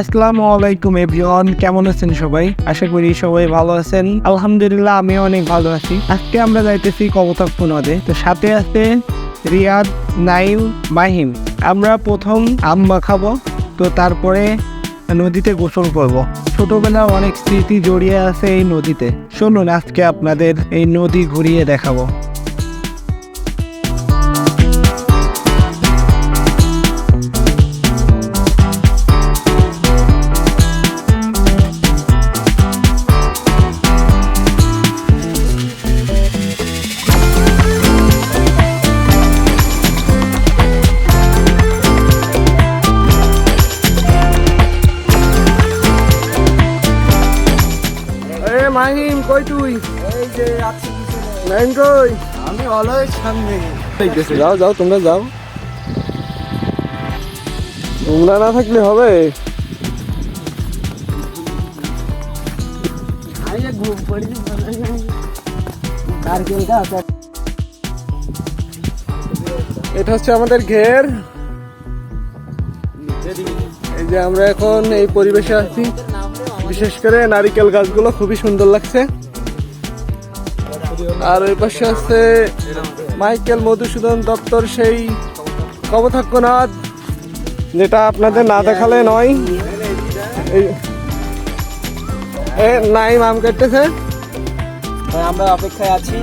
আসসালামু আলাইকুম এভরিওয়ান, কেমন আছেন সবাই? আশা করি সবাই ভালো আছেন। আলহামদুলিল্লাহ, আমিও অনেক ভালো আছি। আজকে আমরা যাইতেছি কবতাক্ষ নদে তো সাথে আছে রিয়াদ নাইম মাহিম। আমরা প্রথম আম্মা খাব তো তারপরে নদীতে গোসল করব। ছোটবেলা অনেক স্মৃতি জড়িয়ে আছে এই নদীতে। শুনুন আজকে আপনাদের এই নদী ঘুরিয়ে দেখাবো। আমি সামনে। যাও যাও তোমরা যাও। তোমরা না থাকলে হবে? ঘুম এটা হচ্ছে আমাদের ঘের। এই যে আমরা এখন এই পরিবেশে আছি। বিশেষ করে নারিকেল গাছগুলো খুবই সুন্দর লাগছে। আর ওই পাশে আছে মাইকেল মধুসূদন দপ্তর সেই কবথাক্যনাথ যেটা আপনাদের না দেখালে নয়। এ নাইম আম কাটতেছে। আমরা অপেক্ষায় আছি।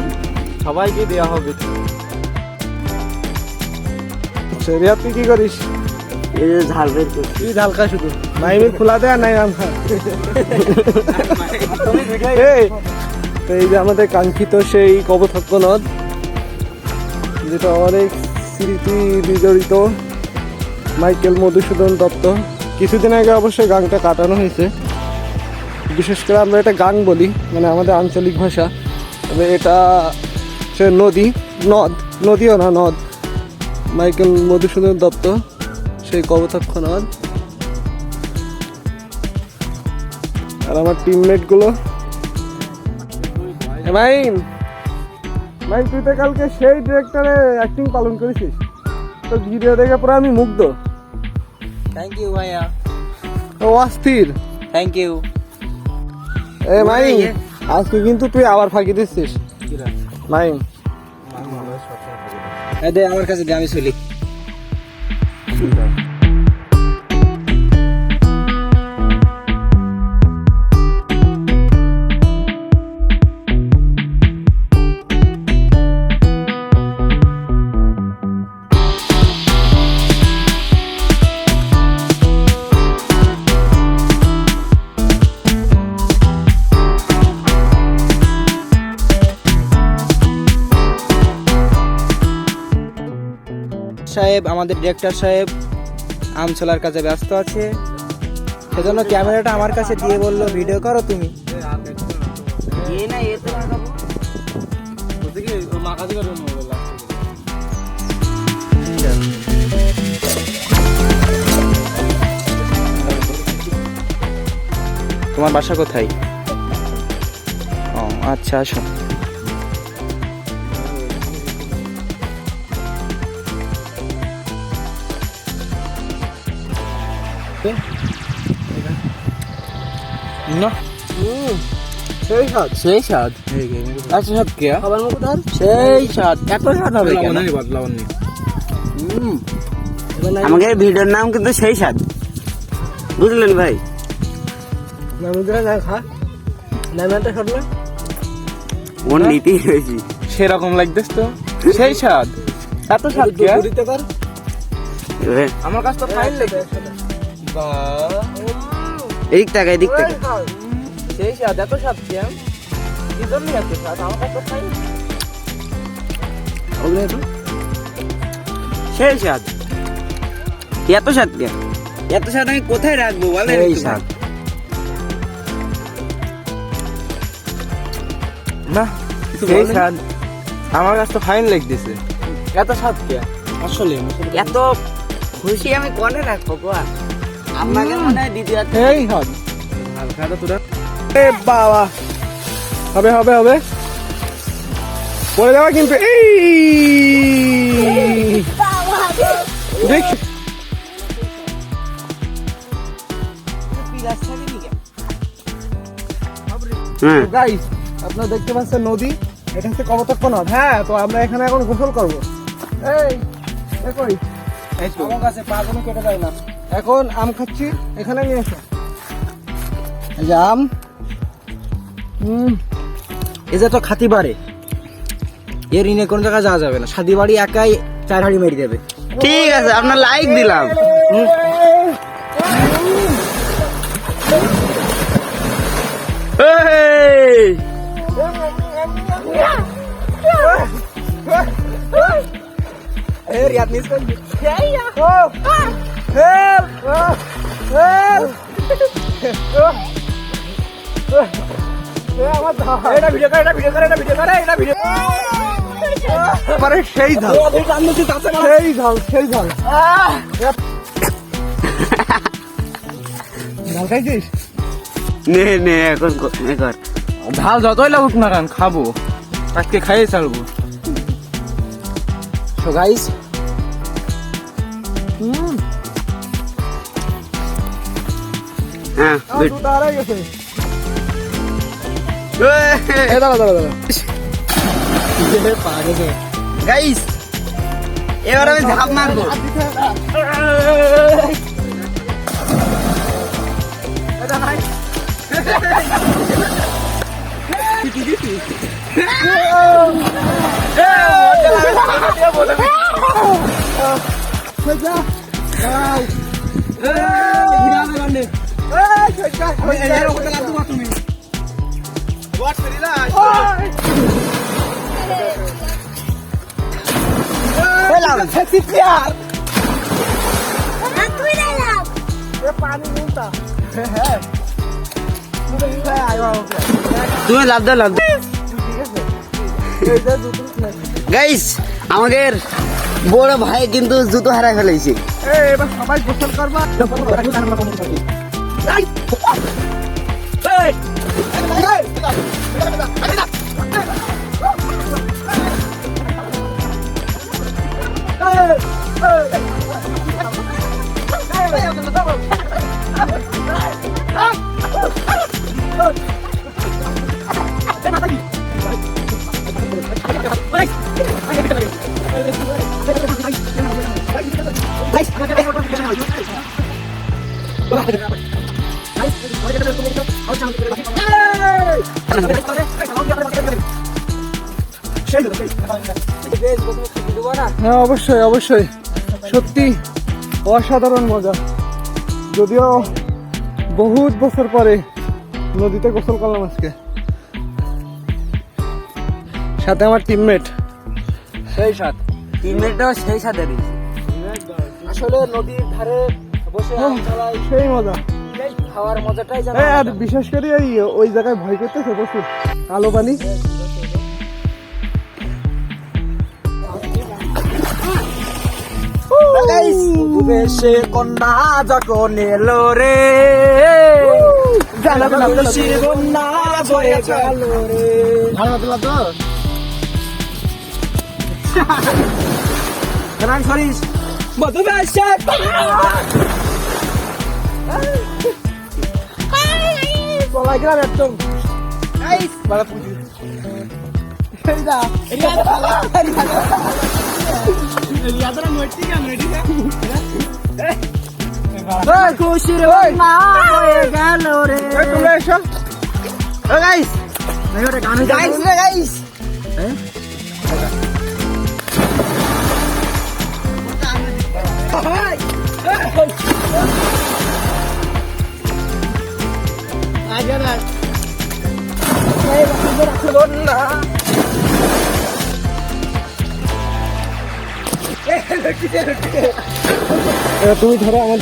সবাইকে দেওয়া হবে। আচ্ছা, তুই কি করিস? এই যে ঝাল বের করছি। তুই ঝাল খা শুধু। খোলা দে আর নাইম আম খা। এই, তো এই যে আমাদের কাঙ্ক্ষিত সেই কবথক্য নদ যেটা অনেক স্মৃতি বিজড়িত মাইকেল মধুসূদন দত্ত। কিছুদিন আগে অবশ্যই গানটা কাটানো হয়েছে। বিশেষ করে আমরা এটা গান বলি মানে আমাদের আঞ্চলিক ভাষা। তবে এটা সে নদী, নদ, নদীও না, নদ। মাইকেল মধুসূদন দত্ত, সেই কবথক্ষ নদ আর আমার টিমমেট মাইম মাইম তুই তো কালকে সেই ডিরেক্টরে অ্যাক্টিং পালন করেছিস। তো ভিডিও দেখে পুরো আমি মুগ্ধ। থ্যাংক ইউ ভাইয়া। ও অস্থির। থ্যাংক ইউ এ মাইম আজকে কিন্তু তুই আবার ফাঁকি দিচ্ছিস। মাইম দে আমার কাছে দে আমি চলি। সাহেব আমাদের ডিরেক্টর সাহেব আম ছোলার কাজে ব্যস্ত আছে। সেজন্য ক্যামেরাটা আমার কাছে দিয়ে বলল ভিডিও করো তুমি। তোমার বাসা কোথায়? ও আচ্ছা আসো। না। সেই স্বাদ। সেই স্বাদ? আচ্ছা স্বাদ কে খাবার মুখ ধর সেই স্বাদ। এত স্বাদ হবে কেন? হুম। আমাকে ভিডিওর নাম কিন্তু সেই স্বাদ। বুঝলেন ভাই? নামিদরা যা খা। নামিটা না? ওর নীতি হয়েছি। সেরকম লাগতেছ তো। সেই স্বাদ। এত স্বাদ কে আমার কাছে তো ফাইল লেগে এদিক টাকা এদিক টাকা সেই স্বাদ এত স্বাদ কে কি জন্য এত স্বাদ আমার সেই স্বাদ এত স্বাদ এত স্বাদ আমি কোথায় রাখব স্বাদ না সেই স্বাদ আমার কাছে তো ফাইন লাগতেছে। এত স্বাদ কে? আসলে এত খুশি আমি কনে রাখব গো? আপনাকে মনে হয় দ্বিতীয় এই হদ এ বাবা। হবে হবে হবে। পড়ে যাওয়া কিন্তু এই! দেখ। হ্যাঁ। গাইস আপনারা দেখতে পাচ্ছেন নদী এটা হচ্ছে কবতক্ষ নদ হ্যাঁ তো আমরা এখানে এখন গোসল করব। এই দেখোই আমার কাছে পা কোনো কেটে যায় না। এখন আম খাচ্ছি এখানে নিয়ে এসো। এই যে আম। হুম। এই যে তো খাতি বাড়ে। এর ইনে কোন জায়গায় যাওয়া যাবে না। সাদি বাড়ি একাই চার হাড়ি মেরে দেবে। ঠিক আছে আপনার লাইক দিলাম! এ মানে সেই ঝাল সেই ঝাল সেই ঝাল ঝাল খাইছিস নে নে এখন ক- এ কর ঝাল যতই লাগুক না কেন খাব আজকে খাইয়ে ছাড়বো সো গাইস হুম হ্যাঁ আমার হারাই গেছে। এই! এই দাঁড়া দাঁড়া দাঁড়া। গাইস এবার আমি ঝাঁপ মারবো। তুমি। লাভ দাও লাভ গাইস আমাদের বড় ভাই কিন্তু জুতো হারাই ফেলেছে। এবার সবাই গোসল করবা। 来！哎！来来来！来来来！来来来！哎！哎！হ্যাঁ অবশ্যই অবশ্যই। সত্যি অসাধারণ মজা। যদিও বহুত বছর পরে নদীতে গোসল করলাম আজকে। সাথে আমার টিমমেট সেই সাথ। তিন মিনিটও সেই সাথে আসলে নদীর ধারে বসে আম সেই মজা। এই খাওয়ার মজাটাই জানা আর বিশেষ করে ওই ওই জায়গায় ভয় করতেছে প্রচুর। কালো পানি। বেশে কন্যা যখন এলো রে। জানা জানা তুলসীর বন্যা বয়ে গেল রে। ভালো তো গান সরিস মধু বেশে চলাই গেলাম একদম। বাড়া পুজো। যা। খুশির বন্যা বয়ে গেল রে তোমরা এসো গাইস গাইস রে গাইস এবার তুমি ধরো আমার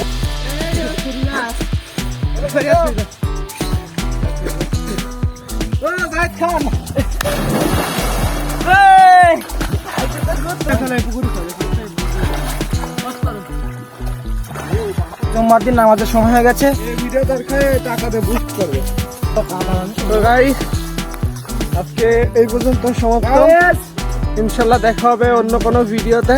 জুম্মার দিন নামাজের সময় হয়ে গেছে। ভিডিও দেখায় টাকাতে বুস্ট করবে। তো গাইস আজকে এই পর্যন্ত সমাপ্ত। ইনশাল্লাহ দেখা হবে অন্য কোনো ভিডিওতে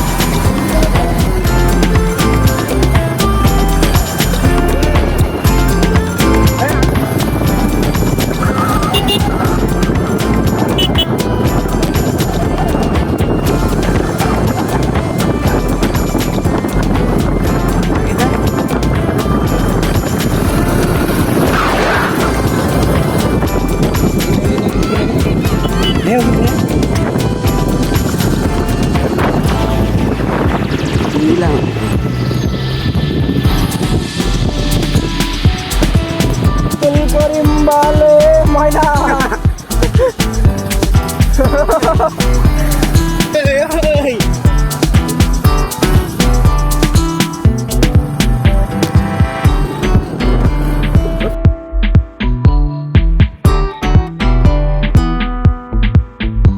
বলে ময়না।